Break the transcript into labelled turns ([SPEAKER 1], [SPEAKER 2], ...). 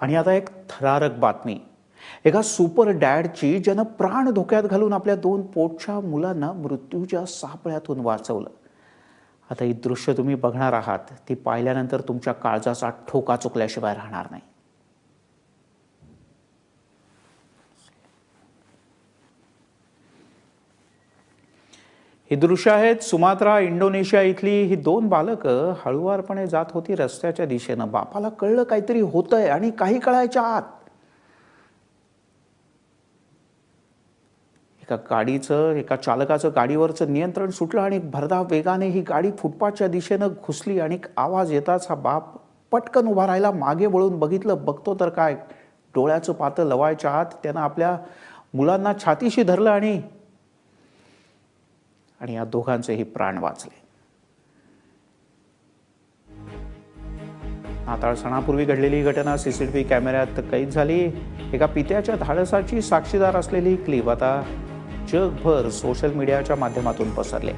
[SPEAKER 1] आणि आता एक थरारक बातमी. एका सुपर डॅडची ज्यानं प्राण धोक्यात घालून आपल्या दोन पोटच्या मुलांना मृत्यूच्या सापळ्यातून वाचवलं. आता ही दृश्य तुम्ही बघणार आहात ती पाहिल्यानंतर तुमच्या काळजाचा ठोका चुकल्याशिवाय राहणार नाही. ही दृश्य आहेत. सुमात्रा इंडोनेशिया इथली ही दोन बालकं हळुवारपणे जात होती रस्त्याच्या दिशेनं. बापाला कळलं काहीतरी होतंय आणि काही कळायच्या आत एका गाडीचं एका चालकाचं गाडीवरचं नियंत्रण सुटलं आणि भरधाव वेगाने ही गाडी फुटपाथच्या दिशेनं घुसली आणि आवाज येताच हा बाप पटकन उभा राहिला. मागे वळून बघितलं बघतो तर काय डोळ्याचं पातं लवायच्या आत त्यानं आपल्या मुलांना छातीशी धरलं आणि आणि या दोघांचेही प्राण वाचले. नाताळ सणापूर्वी घडलेली ही घटना सीसीटीव्ही कॅमेऱ्यात कैद झाली. एका पित्याच्या धाडसाची साक्षीदार असलेली क्लिप आता जगभर सोशल मीडियाच्या माध्यमातून पसरले.